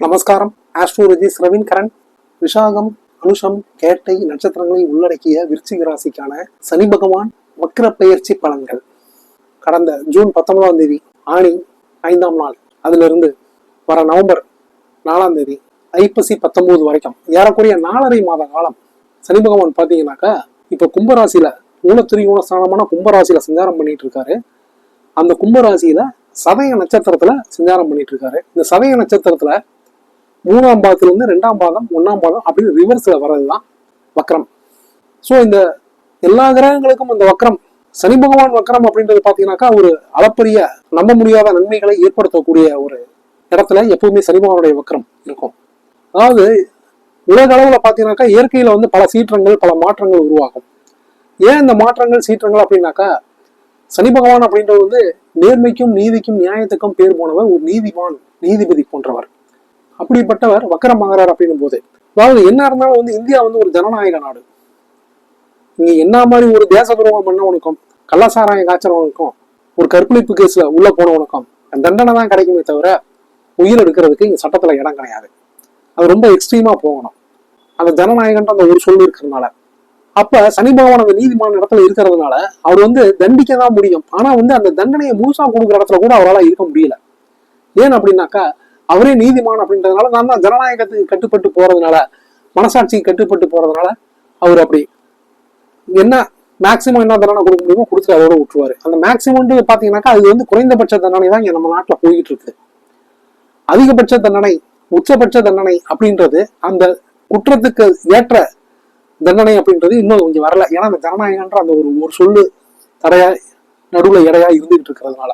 நமஸ்காரம். ஆஸ்ட்ரோலஜி ரவீன் கரண். விஷாகம் அனுஷம் கேட்டை நட்சத்திரங்களை உள்ளடக்கிய விருச்சிக ராசிக்கான சனி பகவான் வக்ர பெயர்ச்சி பலன்கள். கடந்த ஜூன் பத்தொன்பதாம் தேதி ஆணி ஐந்தாம் நாள் அதிலிருந்து வர நவம்பர் நாலாம் தேதி ஐப்பசி பத்தொன்பது வரைக்கும் ஏறக்குறைய நாலரை மாத காலம் சனி பகவான் பார்த்தீங்கன்னாக்கா இப்போ கும்பராசியில மூலத்திரிகோண ஸ்தானமான கும்பராசியில சஞ்சாரம் பண்ணிட்டு இருக்காரு அந்த கும்பராசியில சதய நட்சத்திரத்துல சஞ்சாரம் பண்ணிட்டு இருக்காரு இந்த சதய நட்சத்திரத்துல மூணாம் பாதத்திலிருந்து ரெண்டாம் பாதம் ஒன்னாம் பாதம் அப்படின்னு ரிவர்ஸ்ல வர்றதுதான் வக்ரம். ஸோ இந்த எல்லா கிரகங்களுக்கும் இந்த வக்ரம் சனி பகவான் வக்ரம் அப்படின்றது பாத்தீங்கன்னாக்கா ஒரு அளப்பரிய நம்ப முடியாத நன்மைகளை ஏற்படுத்தக்கூடிய ஒரு இடத்துல எப்பவுமே சனி பகவானுடைய வக்ரம் இருக்கும். அதாவது உலக அளவில் பார்த்தீங்கன்னாக்கா இயற்கையில வந்து பல சீற்றங்கள் பல மாற்றங்கள் உருவாகும். ஏன் இந்த மாற்றங்கள் சீற்றங்கள் அப்படின்னாக்கா சனி பகவான் அப்படின்றது வந்து நேர்மைக்கும் நீதிக்கும் நியாயத்துக்கும் பேர் போனவர் ஒரு நீதிமான் நீதிபதி போன்றவர். அப்படிப்பட்டவர் வக்கரமாகிறார் அப்படின்னும் போது அதாவது என்ன இருந்தாலும் வந்து இந்தியா வந்து ஒரு ஜனநாயக நாடு. நீங்க என்ன மாதிரி ஒரு தேச துரோகம் பண்ணவனுக்கும் கள்ளசாராயம் காய்ச்சறவனுக்கும் ஒரு கற்பழிப்பு கேஸ்ல உள்ள போனவனுக்கும் தண்டனை தான் கிடைக்குமே தவிர உயிர் எடுக்கிறதுக்கு இங்க சட்டத்துல இடம் கிடையாது. அது ரொம்ப எக்ஸ்ட்ரீமா போகணும். அந்த ஜனநாயகன்ற அந்த ஒரு சொல்லு இருக்கிறதுனால. அப்ப சனி பகவான் அந்த நீதிமான இடத்துல இருக்கிறதுனால அவர் வந்து தண்டிக்க தான் முடியும். ஆனா வந்து அந்த தண்டனையை முழுசா கொடுக்குற இடத்துல கூட அவரால் இருக்க முடியல. ஏன் அப்படின்னாக்கா அவரே நீதிமான் அப்படின்றதுனால நான் தான் ஜனநாயகத்துக்கு கட்டுப்பட்டு போறதுனால மனசாட்சிக்கு கட்டுப்பட்டு போறதுனால அவர் அப்படி. என்ன மேக்சிமம் என்ன தண்டனை கொடுக்க முடியுமோ கொடுத்து அதோட விட்டுருவாரு. அந்த மேக்சிமம்ன்றது பாத்தீங்கன்னாக்கா அது வந்து குறைந்தபட்ச தண்டனை தான் இங்க நம்ம நாட்டுல போயிட்டு இருக்கு அதிகபட்ச தண்டனை உச்சபட்ச தண்டனை அப்படின்றது அந்த குற்றத்துக்கு ஏற்ற தண்டனை அப்படின்றது இன்னும் கொஞ்சம் வரல. ஏன்னா அந்த ஜனநாயகன்ற அந்த ஒரு ஒரு சொல்லு தடையா நடுவுல எடையா இருந்துகிட்டு இருக்கிறதுனால.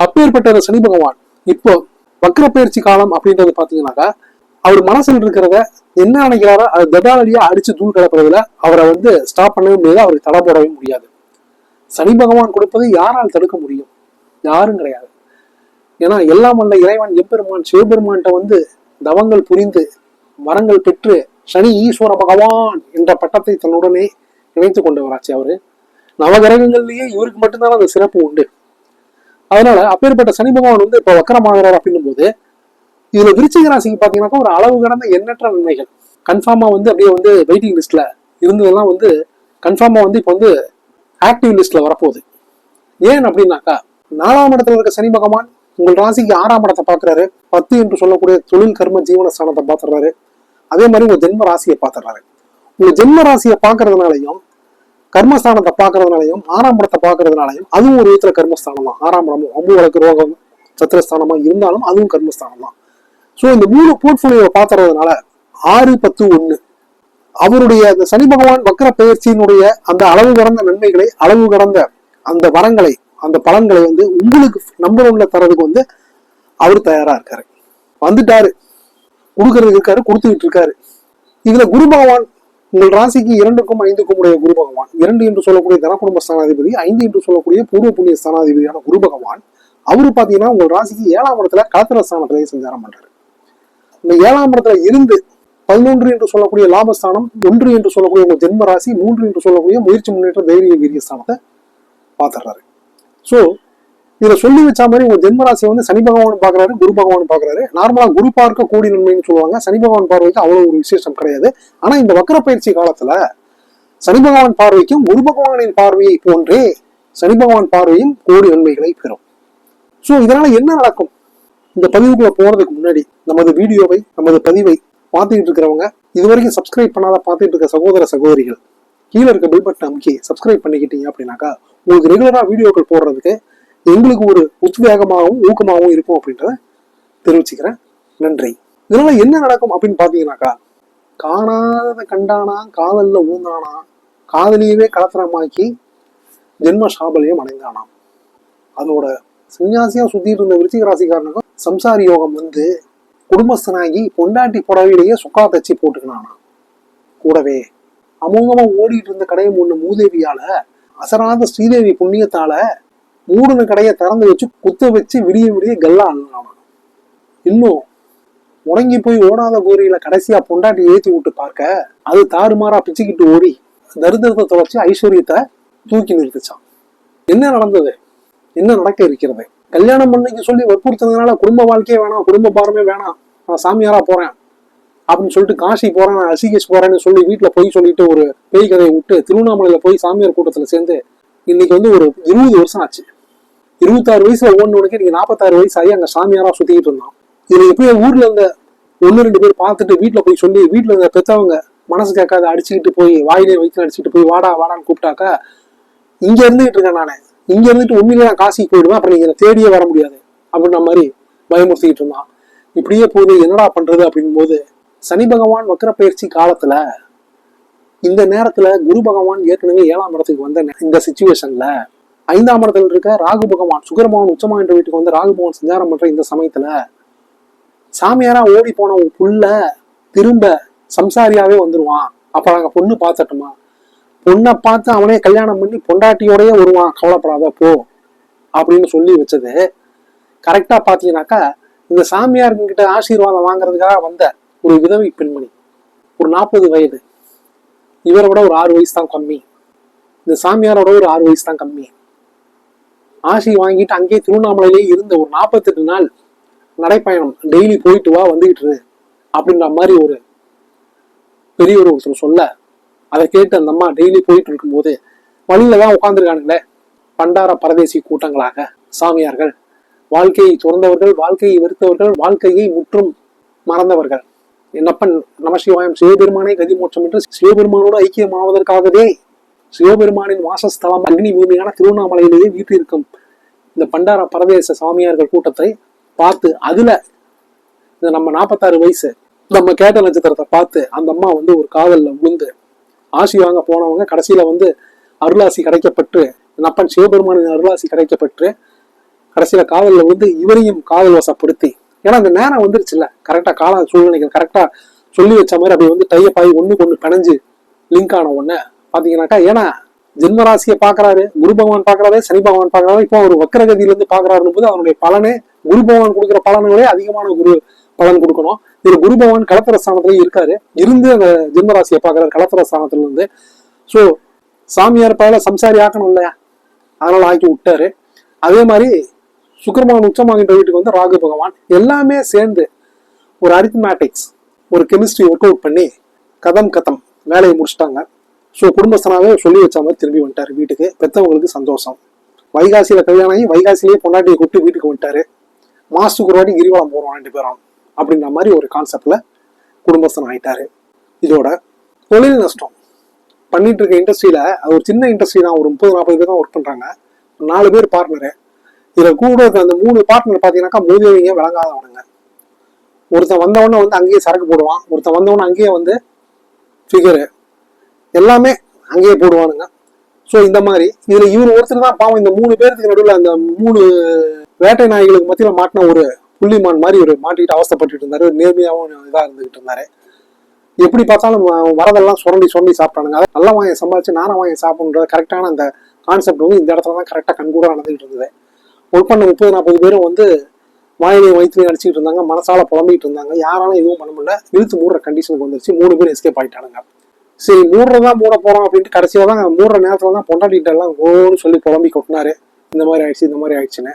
அப்பேற்பட்ட சனி பகவான் இப்போ வக்கர பயிற்சி காலம் அப்படின்றது பாத்தீங்கன்னாக்கா அவர் மனசுல இருக்கிறத என்ன நினைக்கிறாரோ அதை தடாலடியா அடிச்சு தூள் கிளப்புறதுல அவரை வந்து ஸ்டாப் பண்ணவே முடியாது அவருக்கு தடை போடவே முடியாது. சனி பகவான் கொடுப்பதை யாரால் தடுக்க முடியும்? யாரும் கிடையாது. ஏன்னா எல்லாம் வல்ல இறைவன் எப்பெருமான் சிவபெருமான்கிட்ட வந்து தவங்கள் புரிந்து வரங்கள் பெற்று சனி ஈஸ்வர பகவான் என்ற பட்டத்தை தன்னுடனே இணைத்து கொண்டவராச்சு அவரு. நவகிரகங்கள்லயே இவருக்கு மட்டும்தான் அந்த சிறப்பு உண்டு. அதனால அப்பேற்பட்ட சனி பகவான் வந்து இப்ப வக்கரமாகிறார் அப்படின்னும் போது இதுல விருச்சிக ராசிக்கு பாத்தீங்கன்னாக்கா ஒரு அளவு கடந்த எண்ணற்ற நன்மைகள். கன்ஃபார்மா வந்து அப்படியே வந்து வெயிட்டிங் லிஸ்ட்ல இருந்ததெல்லாம் வந்து கன்ஃபார்மா வந்து இப்போ வந்து ஆக்டிவ் லிஸ்ட்ல வரப்போகுது. ஏன் அப்படின்னாக்கா நாலாம் இடத்துல இருக்க சனி பகவான் உங்கள் ராசிக்கு ஆறாம் இடத்தை பாக்குறாரு. பத்து என்று சொல்லக்கூடிய தொழில் கர்ம ஜீவன ஸ்தானத்தை பாத்துறாரு அதே மாதிரி உங்க ஜென்ம ராசியை பாத்துறாரு உங்க ஜென்ம ராசியை பாக்குறதுனாலையும் கர்மஸ்தானத்தை பாக்குறதுனாலையும் ஆறாம் படத்தை பாக்குறதுனாலையும் அதுவும் ஒரு விதத்துல கர்மஸ்தானம் தான் ஆறாம் படமும் அம்பு வழக்கு ரோகம் சத்திரஸ்தானமா இருந்தாலும் அதுவும் கர்மஸ்தானம் தான் ஸோ இந்த மூணு போர்ட்ஃபோலியோவை பாத்துறதுனால ஆறு பத்து ஒண்ணு. அவருடைய அந்த சனி பகவான் வக்கர பயிற்சியினுடைய அந்த அளவு கடந்த நன்மைகளை அளவு கடந்த அந்த வரங்களை அந்த பலன்களை வந்து உங்களுக்கு நம்பர் உள்ள தரதுக்கு வந்து அவர் தயாரா இருக்காரு. வந்துட்டாரு. கொடுக்கறதுக்கு இருக்காரு கொடுத்துக்கிட்டு இருக்காரு. இதுல குரு பகவான் உங்கள் ராசிக்கு இரண்டுக்கும் ஐந்துக்கும் உடைய குரு பகவான் இரண்டு என்று சொல்லக்கூடிய தனக்குடும்ப ஸ்தானாதிபதி ஐந்து என்று சொல்லக்கூடிய பூர்வ புண்ணிய ஸ்தானாதிபதியான குரு பகவான் அவரு பாத்தீங்கன்னா உங்கள் ராசிக்கு ஏழாம் இடத்துல கலத்திர ஸ்தானத்திலேயே சஞ்சாரம் பண்றாரு. இந்த ஏழாம் இடத்துல இருந்து பதினொன்று என்று சொல்லக்கூடிய லாபஸ்தானம் ஒன்று என்று சொல்லக்கூடிய உங்கள் ஜென்ம ராசி மூன்று என்று சொல்லக்கூடிய முயற்சி முன்னேற்ற தைரிய வீரிய ஸ்தானத்தை பார்த்துடுறாரு. ஸோ இதை சொல்லி வச்ச மாதிரி உங்க ஜென்மராசியை வந்து சனி பகவான் பாக்குறாரு குரு பகவான் பாக்குறாரு நார்மலா குரு பார்க்க கூடி நன்மைன்னு சொல்லுவாங்க. சனி பகவான் பார்வைக்கு அவ்வளவு ஒரு விசேஷம் கிடையாது. ஆனா இந்த வக்கர பயிற்சி காலத்துல சனி பகவான் பார்வைக்கும் குரு பகவானின் பார்வையை போன்றே சனி பகவான் பார்வையும் கோடி நன்மைகளை பெறும். ஸோ இதனால என்ன நடக்கும்? இந்த பதிவுக்குள்ள போறதுக்கு முன்னாடி நமது வீடியோவை நமது பதிவை பார்த்துக்கிட்டு இருக்கிறவங்க இது வரைக்கும் சப்ஸ்கிரைப் பண்ணாத பார்த்துட்டு இருக்க சகோதர சகோதரிகள் கீழே இருக்க பில் பட்டன் அமுக்கி சப்ஸ்கிரைப் பண்ணிக்கிட்டீங்க அப்படின்னாக்கா உங்களுக்கு ரெகுலரா வீடியோக்கள் போடுறதுக்கு எங்களுக்கு ஒரு உத்வேகமாகவும் ஊக்கமாகவும் இருக்கும் அப்படின்றத தெரிவிச்சுக்கிறேன். நன்றி. இதனால என்ன நடக்கும் அப்படின்னு பாத்தீங்கன்னாக்கா காணாததை கண்டானா காதல்ல ஊந்தானா காதலியவே கலத்திரமாக்கி ஜென்ம சாபலையும் அடைந்தானாம். அதோட சன்னியாசியா சுத்திட்டு இருந்த விருச்சிக ராசிக்காரனுக்கும் சம்சாரி யோகம் வந்து குடும்பஸ்தனாகி பொண்டாட்டி புடவையிலேயே சுக்கா தச்சு போட்டுக்கினானா கூடவே அமோகமா ஓடிட்டு இருந்த கடையை முன்ன மூதேவியால அசராத ஸ்ரீதேவி புண்ணியத்தால மூடின கடையை திறந்து வச்சு குத்த வச்சு விடிய விடிய கல்லா அண்ணானா இன்னும் முடங்கி போய் ஓடாத கோரியில கடைசியா பொண்டாட்டி ஏத்தி விட்டு பார்க்க அது தாறுமாறா பிச்சுக்கிட்டு ஓடி தரித்திரத்தை தொலைச்சு ஐஸ்வர்யத்தை தூக்கி நிறுத்துச்சான் என்ன நடந்தது? என்ன நடக்க இருக்கிறது? கல்யாணம் பண்ணிக்க சொல்லி வற்புறுத்ததுனால குடும்ப வாழ்க்கையே வேணாம் குடும்ப பாரமே வேணாம் நான் சாமியாரா போறேன் அப்படின்னு சொல்லிட்டு காசி போறேன் நான் ரிஷிகேஷ் போறேன்னு சொல்லி வீட்டுல போய் சொல்லிட்டு ஒரு பேய் கதையை விட்டு திருவண்ணாமலையில போய் சாமியார் கூட்டத்துல சேர்ந்து இன்னைக்கு வந்து ஒரு இருபது வருஷம் ஆச்சு. இருபத்தாறு வயசுல ஓடுனவனுக்கு நீங்க நாற்பத்தாறு வயசு ஆகி அங்க சாமியாரா சுத்திக்கிட்டு இருந்தான். இதுல எப்படியோ ஊர்ல இருந்த ஒன்னு ரெண்டு பேர் பார்த்துட்டு வீட்டுல போய் சொல்லி வீட்டுல இருந்த பெத்தவங்க மனசு கேட்காத அடிச்சுக்கிட்டு போய் வாயிலே வயிற்றுல அடிச்சுட்டு போய் வாடா வாடான்னு கூப்பிட்டாக்கா இங்க இருந்துகிட்டு இருக்கேன் நானே. இங்க இருந்துட்டு உண்மையில நான் காசிக்கு போயிடுவேன் அப்புறம் நீங்க தேடியே வர முடியாது. அப்படின்ற மாதிரி பயமுறுத்திக்கிட்டு இருந்தான். இப்படியே போகுது என்னடா பண்றது அப்படின் போது சனி பகவான் வக்கர பயிற்சி காலத்துல இந்த நேரத்துல குரு பகவான் ஏற்கனவே ஏழாம் இடத்துக்கு வந்த இந்த சுச்சுவேஷன்ல ஐந்தாம் இடத்துல இருக்க ராகு பகவான் சுக்கிர பகவான் உச்சமா என்ற வீட்டுக்கு வந்து ராகு பகவான் சஞ்சாரம் பண்ற இந்த சமயத்துல சாமியாரா ஓடி போன உன் புள்ள திரும்ப சம்சாரியாவே வந்துருவான். அப்ப நாங்க பொண்ணு பார்த்துட்டோமா பொண்ணை பார்த்து அவனே கல்யாணம் பண்ணி பொண்டாட்டியோடயே வருவான். கவலைப்படாத போ அப்படின்னு சொல்லி வச்சது. கரெக்டா பாத்தீங்கன்னாக்கா இந்த சாமியார்கிட்ட ஆசீர்வாதம் வாங்குறதுக்காக வந்த ஒரு விதவை பெண்மணி. ஒரு நாற்பது வயது. இவரை விட ஒரு ஆறு வயசு தான் கம்மி. இந்த சாமியாரோட ஒரு ஆறு வயசு தான் கம்மி. ஆசை வாங்கிட்டு அங்கேயே திருவண்ணாமலையிலே இருந்த ஒரு நாற்பத்தெட்டு நாள் நடைப்பயணம். டெய்லி போயிட்டு வா வந்துகிட்டு இரு அப்படின்ற மாதிரி ஒரு பெரியவர் ஒருத்தர் சொல்ல அதை கேட்டு அந்த அம்மா டெய்லி போயிட்டு இருக்கும்போது வழியில தான் உட்காந்துருக்கானுங்களே பண்டார பரதேசி கூட்டங்களாக. சாமியார்கள் வாழ்க்கையை துறந்தவர்கள் வாழ்க்கையை வெறுத்தவர்கள் வாழ்க்கையை முற்றும் மறந்தவர்கள். என்னப்பன் நமசிவாயம் சிவபெருமானே கதிமோட்சம் என்று சிவபெருமானோடு ஐக்கியமாவதற்காகவே சிவபெருமானின் வாசஸ்தலம் அக்னி பூமியான திருவண்ணாமலையிலேயே வீற்றிருக்கும் இந்த பண்டார பரதேச சாமியார்கள் கூட்டத்தை பார்த்து அதுல இந்த நம்ம நாற்பத்தாறு வயசு நம்ம கேட்ட நட்சத்திரத்தை பார்த்து அந்த அம்மா வந்து ஒரு காதல்ல விழுந்து ஆசி வாங்க போனவங்க கடைசியில வந்து அருளாசி கிடைக்கப்பட்டு நப்பன் சிவபெருமானின் அருளாசி கிடைக்கப்பட்டு கடைசியில காதல்ல வந்து இவரையும் காதல் வசப்படுத்தி. ஏன்னா அந்த நேரம் வந்துருச்சுல்ல. கரெக்டா கால சூழ்நிலைகள் கரெக்டா சொல்லி வச்ச மாதிரி அப்படி வந்து டைப் ஆகி ஒண்ணுக்கு கொண்டு பிணைஞ்சு லிங்க் ஆன உடனே பாத்தீங்கன்னாக்கா ஏன்னா ஜென்மராசியை பாக்குறாரு குரு பகவான் பாக்குறாரு சனி பகவான் பாக்குறாரு இப்போ அவர் வக்கரகதியிலிருந்து இருந்து போது அவருடைய பலனே குரு பகவான் கொடுக்குற பலன்களே அதிகமான குரு பலன் கொடுக்கணும். இதுல குரு பகவான் கலத்திர ஸ்தானத்துல இருக்காரு. இருந்து அந்த ஜென்மராசியை பாக்குறாரு கலத்திர ஸ்தானத்துல இருந்து சாமியார் பயில சம்சாரி ஆக்கணும் இல்லையா? அதனால ஆக்கி விட்டாரு. அதே மாதிரி சுக்கிரபகவான் உச்சமாகின்ற வீட்டுக்கு வந்து ராகு பகவான். எல்லாமே சேர்ந்து ஒரு அரித்மேட்டிக்ஸ் ஒரு கெமிஸ்ட்ரி ஒர்க் அவுட் பண்ணி கதம் கதம் வேலையை முடிச்சிட்டாங்க. ஸோ குடும்பஸ்தனாவே சொல்லி வச்ச மாதிரி திரும்பி வந்துட்டார் வீட்டுக்கு. பெற்றவங்களுக்கு சந்தோஷம். வைகாசியில் கல்யாணம் ஆகி வைகாசிலேயே பொண்டாட்டியை கூப்பிட்டு வீட்டுக்கு வந்துட்டாரு. மாசத்துக்கு ஒரு வாட்டி கிரிவலம் போகிறோம் ரெண்டு பேரும் அப்படின்ற மாதிரி ஒரு கான்செப்டில் குடும்பஸ்தன் ஆயிட்டாரு. இதோட தொழில் நஷ்டம். பண்ணிட்டு இருக்க இண்டஸ்ட்ரியில் அது ஒரு சின்ன இண்டஸ்ட்ரி தான். ஒரு முப்பது நாற்பது பேர் தான் ஒர்க் பண்ணுறாங்க நாலு பேர் பார்ட்னரு இதில் கூட இருக்க அந்த மூணு பார்ட்னர் பார்த்தீங்கன்னாக்கா மூதியவங்க விளங்காதவனுங்க. ஒருத்தன் வந்தவொடனே வந்து அங்கேயே சரக்கு போடுவான். ஒருத்தன் வந்தவொடனே அங்கேயே வந்து ஃபிகரு எல்லாமே அங்கேயே போடுவானுங்க. ஸோ இந்த மாதிரி. இதுல இவர் ஒருத்தர் தான் பாவம் இந்த மூணு பேருக்கு நடுவில் அந்த மூணு வேட்டை நாய்களுக்கு மத்தியில் மாட்டின ஒரு புள்ளிமான் மாதிரி ஒரு மாட்டிக்கிட்டு அவஸ்தைப்பட்டுட்டு இருந்தாரு. நேர்மையாகவும் இதாக இருந்துகிட்டு இருந்தாரு. எப்படி பார்த்தாலும் வரதெல்லாம் சுரண்டி சுரண்டி சாப்பிட்டானுங்க. அதை நல்லா வாங்கி சம்பாதிச்சு நானும் வாங்கி சாப்பிடணுன்ற கரெக்டான அந்த கான்செப்ட் வந்து இந்த இடத்துல தான் கரெக்டாக கண்கூட நடந்துகிட்டு இருந்தது. ஒர்க் பண்ண முப்பது நாற்பது பேரும் வந்து வாயிலை வயிற்றுலையும் அடிச்சுக்கிட்டு இருந்தாங்க. மனசால புலம்பிக்கிட்டு இருந்தாங்க. யாராலும் எதுவும் பண்ண முடியல. இழுத்து மூடுற கண்டிஷனுக்கு வந்துருச்சு. மூணு பேர் எஸ்கேப் ஆகிட்டானுங்க சரி மூடுறதான் மூட போறோம் அப்படின்ட்டு கடைசியில தான் மூடுற நேரத்துல தான் பொண்டாட்டிகிட்ட எல்லாம் ஓன்னு சொல்லி புலம்பி கொட்டினாரு. இந்த மாதிரி ஆயிடுச்சு இந்த மாதிரி ஆயிடுச்சுன்னு.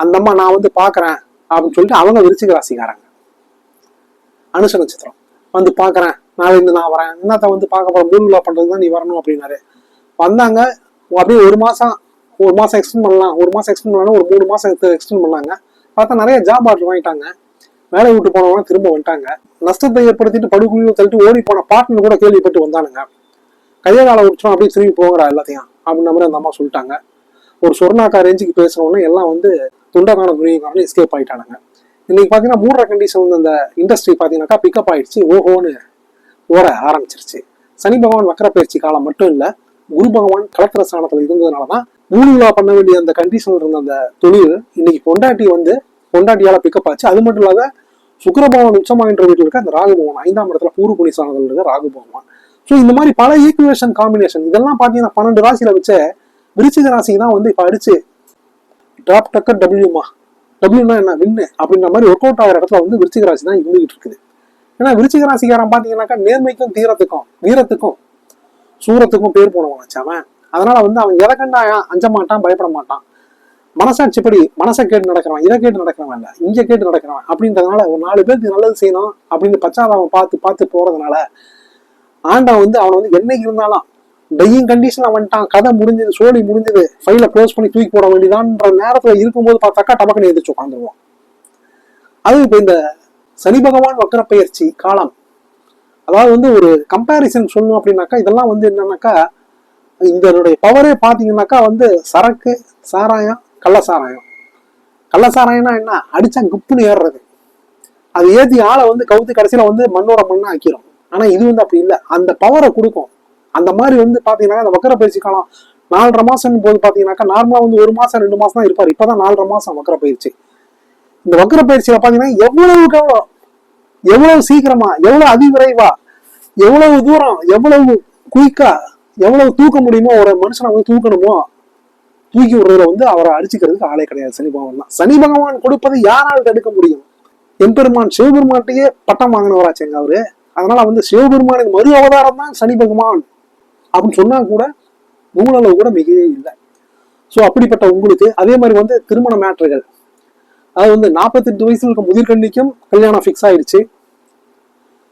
அந்த அம்மா நான் வந்து பாக்குறேன் அப்படின்னு சொல்லிட்டு அவங்க விருச்சிக ராசிக்காரங்க. அனுச நட்சத்திரம். வந்து பாக்குறேன் நாளைந்து நான் வரேன். என்னத்த வந்து பார்க்க போறேன் மூணு விழா பண்றது தான் நீ வரணும் அப்படின்னாரு. வந்தாங்க அப்படியே ஒரு மாசம் ஒரு மாசம் எக்ஸ்டெண்ட் பண்ணலாம் ஒரு மாசம் எக்ஸ்டெண்ட் பண்ணலாம் ஒரு மூணு மாசம் எக்ஸ்டெண்ட் பண்ணாங்க. பார்த்தா நிறைய ஜாப் ஆர்டர் வாங்கிட்டாங்க. வேலை விட்டு போனவங்க திரும்ப வந்துட்டாங்க. நஷ்டத்தை ஏற்படுத்திட்டு படுகுழியும் தள்ளிட்டு ஓடி போன பாட்டுன்னு கூட கேள்விப்பட்டு வந்தானுங்க. கையை காலை உடிச்சோம் அப்படியே திரும்பி போங்கடா எல்லாத்தையும் அப்படின்ற மாதிரி அந்த அம்மா சொல்லிட்டாங்க. ஒரு சொர்ணாக்கா ரேஞ்சுக்கு பேசுனவொடனே எல்லாம் வந்து துண்டகான துணியக்காரன் எஸ்கேப் ஆயிட்டானுங்க. இன்னைக்கு பார்த்தீங்கன்னா மூடுற கண்டிஷன் வந்து அந்த இண்டஸ்ட்ரி பார்த்தீங்கன்னாக்கா பிக்கப் ஆயிடுச்சு ஓஹோன்னு ஓட ஆரம்பிச்சிருச்சு. சனி பகவான் வக்கர பயிற்சி காலம் மட்டும் இல்லை குரு பகவான் கலத்திர ஸ்தானத்தில் இருந்ததுனால தான் மூணு விழா பண்ண வேண்டிய அந்த கண்டிஷனில் இருந்த அந்த தொழில் இன்னைக்கு பொண்டாட்டி வந்து பொண்டாட்டியால பிக்கப் ஆச்சு. அது மட்டும் இல்லாத சுக்கரபவன் பகவான் உச்சமாகின்ற வீட்டில் இருக்க அந்த ராகுபவன் ஐந்தாம் இடத்துல பூர்வ புனிசானதில் இருக்க ராகுபவன் ஸோ இந்த மாதிரி பல ஈக்குவேஷன் காம்பினேஷன் இதெல்லாம் பார்த்தீங்கன்னா பன்னெண்டு ராசியில வச்ச விருச்சிக ராசிக்கு தான் வந்து இப்போ அடிச்சு டிராப் டக்கர் டபிள்யூமா டபிள்யூனா என்ன? வின்னு அப்படின்ற மாதிரி ஒர்க் அவுட் ஆகிற இடத்துல வந்து விருச்சிக ராசி தான் இருந்துகிட்டு இருக்குது. ஏன்னா விருச்சிக ராசிக்காரன் பார்த்தீங்கன்னாக்கா நேர்மைக்கும் தீரத்துக்கும் வீரத்துக்கும் சூரத்துக்கும் பேர் போனவன் வச்சவன் அதனால வந்து அவன் எதை கண்டா அஞ்ச மாட்டான் பயப்பட மாட்டான். மனசாட்சிப்படி மனசை கேட்டு நடக்கிறவன் இதை கேட்டு நடக்கிறவன் இல்லை இங்கே கேட்டு நடக்கிறவன் அப்படின்றதுனால ஒரு நாலு பேருக்கு நல்லது செய்யணும் அப்படின்னு பச்சாதாபம் பார்த்து பார்த்து போகிறதுனால ஆண்டவன் வந்து அவனை வந்து என்னைக்கு இருந்தாலும் டையிங் கண்டிஷனாக வந்துட்டான் கதை முடிஞ்சது சோழி முடிஞ்சது ஃபைலை க்ளோஸ் பண்ணி தூக்கி போட வேண்டியதான்ற நேரத்தில் இருக்கும்போது பார்த்தாக்கா டபக்குன்னு எதிர்த்து உட்காந்துருவோம் அது இப்போ இந்த சனி பகவான் வக்கர பயிற்சி காலம். அதாவது வந்து ஒரு கம்பேரிசன் சொல்லணும் அப்படின்னாக்கா இதெல்லாம் வந்து என்னன்னாக்கா இதனுடைய பவரே பார்த்தீங்கன்னாக்கா வந்து சரக்கு சாராயம் கள்ள சாராயம் கள்ள என்ன? அடிச்சா குப்புன்னு ஏறுறது. அது ஏத்தி ஆளை வந்து கவுத்து கடைசியில வந்து மண்ணோட மண்ணா ஆக்கிரும். ஆனா இது வந்து அப்படி இல்லை. அந்த பவரை கொடுக்கும். அந்த மாதிரி வந்து பாத்தீங்கன்னா அந்த வக்கர பயிற்சி காலம் நாலரை மாசம் போது பாத்தீங்கன்னாக்கா நார்மலா வந்து ஒரு மாசம் ரெண்டு மாசம் தான் இருப்பார். இப்பதான் நாலரை மாசம் வக்கர பயிற்சி. இந்த வக்கர பயிற்சியில பாத்தீங்கன்னா எவ்வளவுக்கு எவ்வளவு எவ்வளவு சீக்கிரமா எவ்வளவு அதிவிரைவா எவ்வளவு தூரம் எவ்வளவு குயிக்கா எவ்வளவு தூக்க முடியுமோ ஒரு மனுஷனை வந்து தூக்கணுமோ தூக்கி விடுறதுல வந்து அவரை அடிச்சுக்கிறதுக்கு ஆளே கிடையாது. சனி பகவான் தான். சனி பகவான் கொடுப்பதை யாரால் தடுக்க முடியும்? எம்பெருமான் சிவபெருமான்ட்டையே பட்டம் வாங்கினவராச்சேங்க அவரு? அதனால வந்து சிவபெருமானின் மறு அவதாரம் தான் சனி பகவான். அப்படின்னு சொன்னா கூட நூலளவு கூட மிகவே இல்லை. ஸோ அப்படிப்பட்ட உங்களுக்கு அதே மாதிரி வந்து திருமண மேட்டர்கள். அதாவது வந்து நாற்பத்தெட்டு வயசுல இருக்க முதிர்கண்ணிக்கும் கல்யாணம் ஃபிக்ஸ் ஆயிடுச்சு.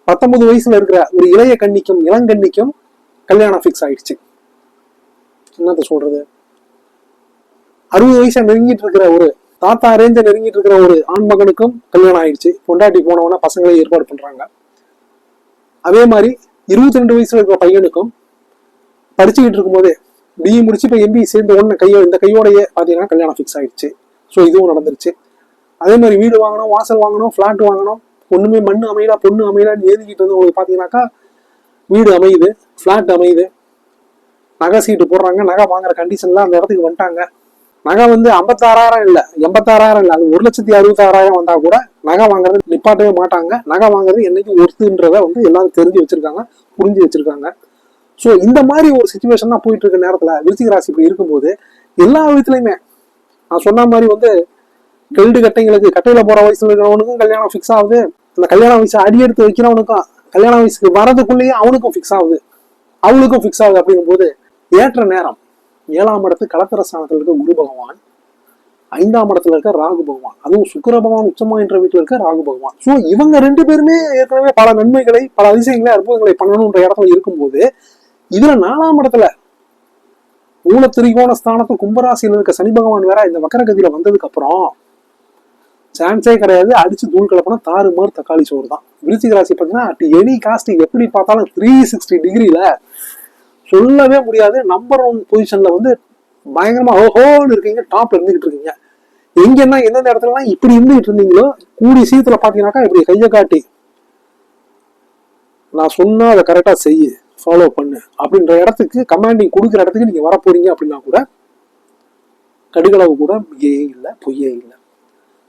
பத்தொன்பது வயசுல இருக்கிற ஒரு இளைய கன்னிக்கும் இளங்கண்ணிக்கும் கல்யாணம் ஃபிக்ஸ் ஆயிடுச்சு. என்னத்த சொல்றது? அறுபது வயசை நெருங்கிட்டு இருக்கிற ஒரு தாத்தா அரேஞ்ச நெருங்கிட்டு இருக்கிற ஒரு ஆண் மகனுக்கும் கல்யாணம் ஆயிடுச்சு. பொண்டாட்டி போனவனா பசங்களை ஏற்பாடு பண்றாங்க. அதே மாதிரி இருபத்தி ரெண்டு வயசுல இருக்கிற பையனுக்கும் படிச்சுக்கிட்டு இருக்கும்போதே பிஇ முடிச்சு இப்போ எம்பி சேர்ந்த உடனே கையோ இந்த கையோடையே பார்த்தீங்கன்னா கல்யாணம் ஃபிக்ஸ் ஆயிடுச்சு. ஸோ இதுவும் நடந்துருச்சு. அதே மாதிரி வீடு வாங்கணும் வாசல் வாங்கணும் ஃப்ளாட் வாங்கணும் ஒண்ணுமே மண் அமையலா பொண்ணு அமையலான்னு ஏறிக்கிட்டு இருந்து உங்களுக்கு பார்த்தீங்கன்னாக்கா வீடு அமையுது ஃப்ளாட் அமையுது. நகை சீட்டு போடுறாங்க நகை வாங்குற கண்டிஷன்லாம் அந்த இடத்துக்கு வந்துட்டாங்க. நகை வந்து ஐம்பத்தாறாயிரம் இல்லை எண்பத்தாறாயிரம் இல்லை. அது ஒரு லட்சத்தி அறுபத்தாறாயிரம் வந்தா கூட நகை வாங்குறது நிப்பாட்டவே மாட்டாங்க. நகை வாங்குறது என்னைக்கு ஒருத்துன்றத வந்து எல்லாரும் தெரிஞ்சு வச்சிருக்காங்க புரிஞ்சு வச்சிருக்காங்க. ஸோ இந்த மாதிரி ஒரு சுச்சுவேஷன் தான் போயிட்டு இருக்க நேரத்தில் விருச்சிக ராசி இப்படி இருக்கும்போது எல்லா விதத்துலையுமே நான் சொன்ன மாதிரி வந்து கெல்டு கட்டைங்களுக்கு கட்டையில போற வயசில் இருக்கிறவனுக்கும் கல்யாணம் ஃபிக்ஸ் ஆகுது. அந்த கல்யாண வயசு அடி எடுத்து வைக்கிறவனுக்கும் கல்யாண வயசுக்கு வரதுக்குள்ளேயே அவனுக்கும் ஃபிக்ஸ் ஆகுது. அவளுக்கும் ஃபிக்ஸ் ஆகுது அப்படிங்கும்போது ஏற்ற நேரம் ஏழாம் இடத்து கலத்தர ஸ்தானத்தில் இருக்க குரு பகவான் ஐந்தாம் இடத்துல இருக்க ராகு பகவான் அதுவும் சுக்கர பகவான் உச்சமா என்ற வீட்டில் இருக்க ராகு பகவான். சோ இவங்க ரெண்டு பேருமே ஏற்கனவே பல நன்மைகளை பல அதிசயங்களை அற்புதங்களை பண்ணணும்ன்ற இடத்துல இருக்கும்போது இதுல நாலாம் இடத்துல மூல திரிகோண ஸ்தானத்து கும்பராசியில் இருக்க சனி பகவான் வேற இந்த வக்கரகதியில வந்ததுக்கு அப்புறம் சான்ஸே கிடையாது. அடிச்சு தூள் கலப்பினா தாறு மாதிரி தக்காளி சோறு தான். விருச்சிக ராசி பார்த்தீங்கன்னா அட் எனி காஸ்ட் எப்படி பார்த்தாலும் த்ரீ சிக்ஸ்டி டிகிரியில சொல்லவே முடியாது. நம்பர் ஒன் பொசிஷன்ல வந்து பயங்கரமா ஓஹோன்னு இருக்கீங்க டாப் இருந்துகிட்டு இருக்கீங்க. எங்கன்னா எந்தெந்த இடத்துலலாம் இப்படி இருந்துகிட்டு இருந்தீங்களோ கூடி சீத்துல பாத்தீங்கன்னாக்கா இப்படி கையை காட்டி நான் சொன்னா அதை கரெக்டா செய்யு ஃபாலோ பண்ணு அப்படின்ற இடத்துக்கு கமாண்டிங் கொடுக்குற இடத்துக்கு நீங்க வர போறீங்க அப்படின்னா கூட கடுகளவு கூட மிகையே இல்லை பொய்யே இல்லை.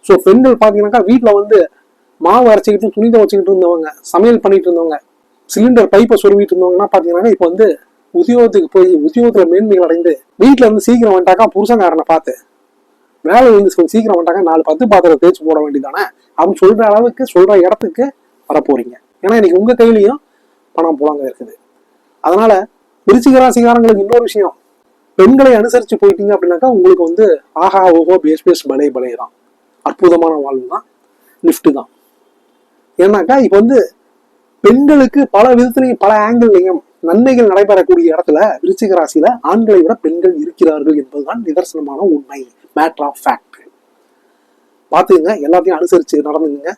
ஸோ பெண்கள் பார்த்தீங்கன்னாக்கா வீட்டில் வந்து மாவு அரைச்சிக்கிட்டு துணி துவச்சிக்கிட்டு இருந்தவங்க சமையல் பண்ணிட்டு இருந்தவங்க சிலிண்டர் பைப்பை சொருவிட்டு இருந்தவங்கன்னா பார்த்தீங்கன்னா இப்போ வந்து உத்தியோகத்துக்கு போய் உத்தியோகத்தில் மேன்மைகள் அடைந்து வீட்டில் இருந்து சீக்கிரம் வந்துட்டாக்கா புருஷங்காரனை பார்த்து. மேலே வந்து கொஞ்சம் சீக்கிரம் வந்துட்டாக்கா நாலு பத்து பாத்திரம் தேய்ச்சி போட வேண்டியதானே அப்படின்னு சொல்கிற அளவுக்கு சொல்கிற இடத்துக்கு வரப்போறீங்க. ஏன்னா இன்னைக்கு உங்கள் கையிலையும் பணம் புலங்க இருக்குது. அதனால விருச்சிக ராசிகாரங்களுக்கு இன்னொரு விஷயம். பெண்களை அனுசரித்து போயிட்டீங்க அப்படின்னாக்கா உங்களுக்கு வந்து ஆஹா ஓஹோ பேஸ் பேஸ் பலே பலே தான். அற்புதமான வாழ்வு தான். லிஃப்ட் தான். ஏன்னாக்கா இப்போ வந்து பெண்களுக்கு பல விதத்துலையும் பல ஆங்கிள்லையும் நன்மைகள் நடைபெறக்கூடிய இடத்துல விருச்சிக ராசியில ஆண்களை விட பெண்கள் இருக்கிறார்கள் என்பதுதான் நிதர்சனமான உண்மை மேட்டர் ஆஃப் ஃபேக்ட் பார்த்துங்க எல்லாத்தையும் அனுசரிச்சு நடந்துங்க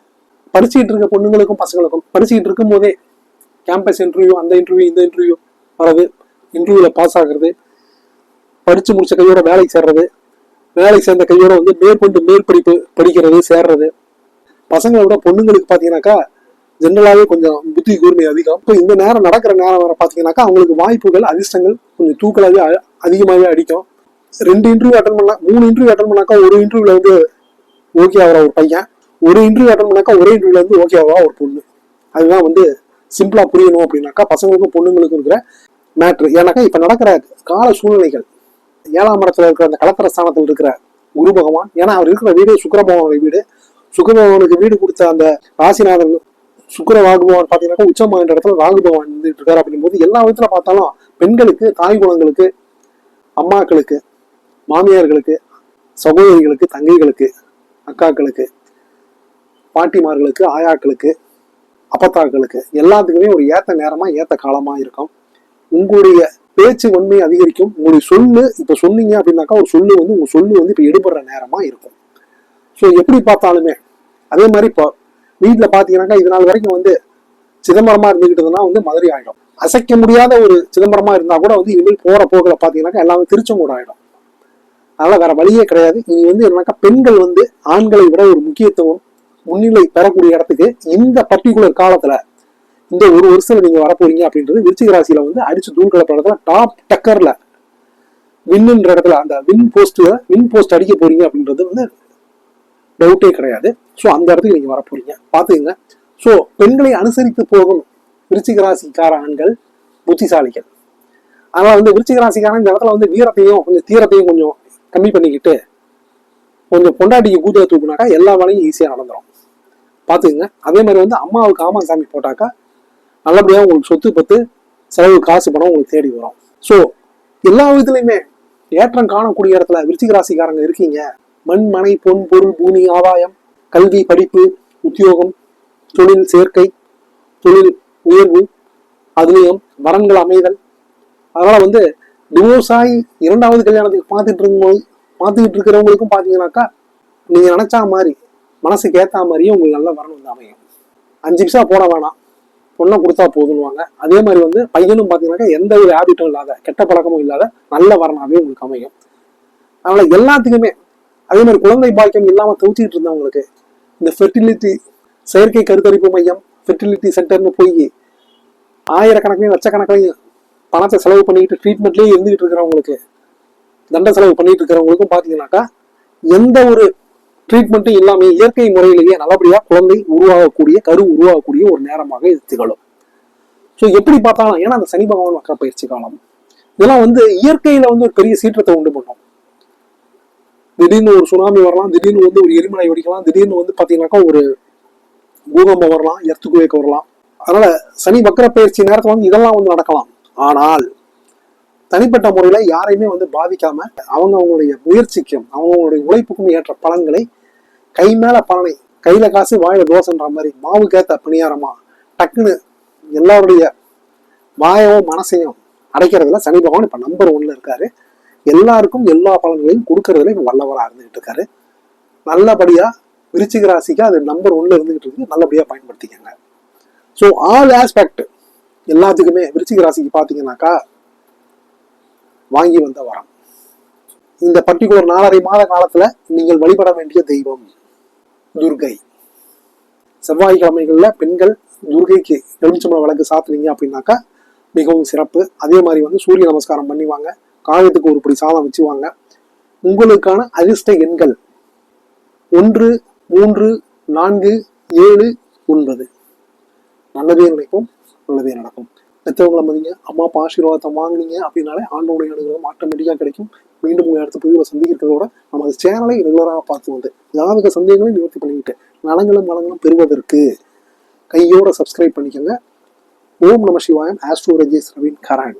படிச்சுக்கிட்டு இருக்க பொண்ணுங்களுக்கும் பசங்களுக்கும் படிச்சுக்கிட்டு இருக்கும் போதே கேம்பஸ் இன்டர்வியூ அந்த இன்டர்வியூ இந்த இன்டர்வியூ வர்றது இன்டர்வியூல பாஸ் ஆகுறது படிச்சு முடிச்ச கையோட வேலைக்கு சேர்றது வேலைக்கு சேர்ந்த கையோட வந்து மேற்கொண்டு மேற்படிப்பு படிக்கிறது சேர்றது. பசங்களை விட பொண்ணுங்களுக்கு பார்த்தீங்கன்னாக்கா ஜென்ரலாகவே கொஞ்சம் புத்தி கூர்மை அதிகம். இப்போ இந்த நேரம் நடக்கிற நேரம் வர பார்த்தீங்கன்னாக்கா அவங்களுக்கு வாய்ப்புகள் அதிர்ஷ்டங்கள் கொஞ்சம் தூக்கலாகவே அ- அதிகமாகவே அடிக்கும். ரெண்டு இன்டர்வியூ அட்டன் பண்ணா மூணு இன்டர்வியூ அட்டன் பண்ணாக்கா ஒரு இன்டர்வியூல வந்து ஓகே ஆகிற ஒரு பையன். ஒரு இன்டர்வியூ அட்டன் பண்ணாக்கா ஒரே இன்டர்வியூல வந்து ஓகே ஆவா ஒரு பொண்ணு. அதுதான் வந்து சிம்பிளா புரியணும் அப்படின்னாக்கா பசங்களுக்கும் பொண்ணுங்களுக்கும் இருக்கிற மேட்ரு ஏன்னாக்கா இப்போ நடக்கிற கால சூழ்நிலைகள் ஏழாம் இடத்துல இருக்கிற அந்த கலத்தர ஸ்தானத்தில் இருக்கிற குரு பகவான் ஏன்னா அவர் இருக்கிற வீடு சுக்கிர பகவானுடைய வீடு. சுக்கிர பகவானுக்கு வீடு கொடுத்த அந்த ராசிநாதன் சுக்கர ராகு பகவான் பாத்தீங்கன்னாக்கா இடத்துல ராகு பகவான் இருந்துட்டு இருக்காரு அப்படிங்கும்போது எல்லா விதத்துல பார்த்தாலும் பெண்களுக்கு தாய் குலங்களுக்கு அம்மாக்களுக்கு மாமியார்களுக்கு சகோதரிகளுக்கு தங்கைகளுக்கு அக்காக்களுக்கு பாட்டிமார்களுக்கு ஆயாக்களுக்கு அப்பத்தாக்களுக்கு எல்லாத்துக்குமே ஒரு ஏத்த நேரமா ஏத்த காலமா இருக்கும். உங்களுடைய பேச்சு வன்மை அதிகரிக்கும். உங்களுடைய சொல்லு இப்ப சொன்னீங்க அப்படின்னாக்கா ஒரு சொல்லு வந்து உங்க சொல்லு வந்து இப்ப எடுபடுற நேரமா இருக்கும். ஸோ எப்படி பார்த்தாலுமே அதே மாதிரி இப்போ வீட்டில் பார்த்தீங்கன்னாக்கா இது நாள் வரைக்கும் வந்து சிதம்பரமாக இருந்துக்கிட்டதுன்னா வந்து மதுரை ஆகிடும் அசைக்க முடியாத ஒரு சிதம்பரமா இருந்தால் கூட வந்து இனிமேல் போகிற போக்கில் பார்த்தீங்கன்னாக்கா எல்லாமே திருச்செங்கோடு ஆயிடும். அதனால் வேற வழியே கிடையாது. இனி வந்து என்னன்னாக்கா பெண்கள் வந்து ஆண்களை விட ஒரு முக்கியத்துவம் முன்னிலை பெறக்கூடிய இடத்துக்கு இந்த பர்டிகுலர் காலத்துல இந்த ஒரு வருஷத்துல நீங்க வரப்போறீங்க அப்படின்றது விருச்சிக ராசியில வந்து அடிச்சு தூள் கலப்ப இடத்துல டாப் டக்கர்ல வின்னுன்ற இடத்துல அந்த வின் போஸ்ட் வின் போஸ்ட் அடிக்க போறீங்க அப்படின்றது வந்து டவுட்டே கிடையாது. ஸோ அந்த இடத்துக்கு நீங்கள் வர போறீங்க. ஸோ பெண்களை அனுசரித்து போகும் விருச்சிக ராசிக்கார ஆண்கள் புத்திசாலிகள். ஆனால் வந்து விருச்சிக ராசிக்காரன் இந்த இடத்துல வந்து வீரத்தையும் கொஞ்சம் தீரத்தையும் கொஞ்சம் கம்மி பண்ணிக்கிட்டு கொஞ்சம் பொண்டாட்டிக்கு கூதுல தூக்குனாக்கா எல்லா வேலையும் ஈஸியாக நடந்துடும் பார்த்துக்குங்க. அதே மாதிரி வந்து அம்மாவுக்கு ஆமா சாமி போட்டாக்கா நல்லபடியாக உங்களுக்கு சொத்து பத்து செலவு காசு பணம் உங்களுக்கு தேடி வரும். ஸோ எல்லா விதத்துலையுமே ஏற்றம் காணக்கூடிய இடத்துல விருச்சிக ராசிக்காரங்க இருக்கீங்க. மண் மனை பொன் பொருள் பூமி ஆதாயம் கல்வி படிப்பு உத்தியோகம் தொழில் சேர்க்கை தொழில் உயர்வு அதுலேயும் வரன்கள் அமைதல். அதனால வந்து டிவோர்ஸ் ஆகி இரண்டாவது கல்யாணத்துக்கு பார்த்துட்டு இருக்கும்போது பார்த்துக்கிட்டு இருக்கிறவங்களுக்கும் பார்த்தீங்கன்னாக்கா நீங்கள் நினச்சா மாதிரி மனசுக்கு ஏற்ற மாதிரியும் உங்களுக்கு நல்ல வரணும் வந்து அமையும். அஞ்சு பைசா போட வேணாம். பொண்ணை கொடுத்தா போதுன்னுவாங்க அதே மாதிரி வந்து பையனும் பார்த்தீங்கன்னாக்கா எந்த ஒரு ஹேபிட்டும் இல்லாத கெட்ட பழக்கமும் இல்லாத நல்ல வரனாவே உங்களுக்கு அமையும். அதனால் எல்லாத்துக்குமே அதே மாதிரி குழந்தை பாக்கியம் இல்லாம தவிச்சிட்டு இருந்தவங்களுக்கு இந்த ஃபெர்டிலிட்டி செயற்கை கருத்தரிப்பு மையம் ஃபெர்டிலிட்டி சென்டர்னு போய் ஆயிரக்கணக்கையும் லட்சக்கணக்கையும் பணத்தை செலவு பண்ணிக்கிட்டு ட்ரீட்மெண்ட்லேயே இருந்துகிட்டு இருக்கிறவங்களுக்கு தண்ட செலவு பண்ணிட்டு இருக்கிறவங்களுக்கும் பார்த்தீங்கன்னாக்கா எந்த ஒரு ட்ரீட்மெண்ட்டும் இல்லாமல் இயற்கை முறையிலேயே நல்லபடியாக குழந்தை உருவாகக்கூடிய கரு உருவாகக்கூடிய ஒரு நேரமாக இது திகழும். ஸோ எப்படி பார்த்தாலும் ஏன்னா அந்த சனி பகவான் வக்கர பயிற்சி காலம் இதெல்லாம் வந்து இயற்கையில் வந்து ஒரு பெரிய சீற்றத்தை உண்டு பண்ணும். திடீர்னு ஒரு சுனாமி வரலாம் திடீர்னு வந்து ஒரு எரிமலை வெடிக்கலாம் திடீர்னு வந்து பார்த்தீங்கன்னாக்கா ஒரு பூகம்பம் வரலாம் எர்த்துக்குவேக்கு வரலாம். அதனால சனி வக்கர பயிற்சி நேரத்தில் வந்து இதெல்லாம் வந்து நடக்கலாம். ஆனால் தனிப்பட்ட முறையில் யாரையுமே வந்து பாதிக்காம அவங்க அவங்களுடைய முயற்சிக்கும் அவங்க அவங்களுடைய உழைப்புக்கும் ஏற்ற பலன்களை கை மேல பலனை கையில காசு வாயில தோசைன்ற மாதிரி மாவுக்கேத்த பணியாரமா டக்குன்னு எல்லாருடைய வாயவும் மனசையும் அடைக்கிறதுல சனி பகவான் இப்ப நம்பர் ஒன்ல இருக்காரு. எல்லாருக்கும் எல்லா பலன்களையும் கொடுக்கறதுல இப்ப வல்லவராக இருந்துகிட்டு இருக்காரு. நல்லபடியா விருச்சிக ராசிக்கு அது நம்பர் ஒன்ல இருந்துகிட்டு இருக்கு நல்லபடியா பயன்படுத்திக்கங்க. ஸோ ஆல் ஆஸ்பெக்ட் எல்லாத்துக்குமே விருச்சிக ராசிக்கு பார்த்தீங்கன்னாக்கா வாங்கி வந்த வரம். இந்த பர்டிகுலர் நாலரை மாத காலத்துல நீங்கள் வழிபட வேண்டிய தெய்வம் துர்கை. செவ்வாய்க்கிழமைகளில் பெண்கள் துர்கைக்கு எலுமிச்சம்பழம் விளக்கு சாத்துனீங்க அப்படின்னாக்கா மிகவும் சிறப்பு. அதே மாதிரி வந்து சூரிய நமஸ்காரம் பண்ணிவாங்க. காயத்துக்கு ஒரு படி சாதம் வச்சுவாங்க. உங்களுக்கான அதிர்ஷ்ட எண்கள் ஒன்று மூன்று நான்கு ஏழு ஒன்பது. நல்லதே நினைப்போம் நல்லதே நடக்கும். பெற்றவங்களை மதிங்க அம்மா அப்பா ஆசீர்வாதத்தை வாங்குனீங்க அப்படின்னாலே ஆண்டோடைய அனுகிரகம் ஆட்டோமேட்டிக்காக கிடைக்கும். மீண்டும் உங்களை அடுத்த பதிவில் சந்திக்கிறதோட நமது சேனலை ரெகுலராக பார்த்து வந்து ஜாதக சந்தேகங்களை நிவர்த்தி பண்ணிக்கிட்டு நலங்களும் வளங்களும் பெறுவதற்கு கையோட சப்ஸ்கிரைப் பண்ணிக்கோங்க. ஓம் நம சிவாயம் ஆஸ்ட்ரோ ரஜேஷ் ரவீன் கரான்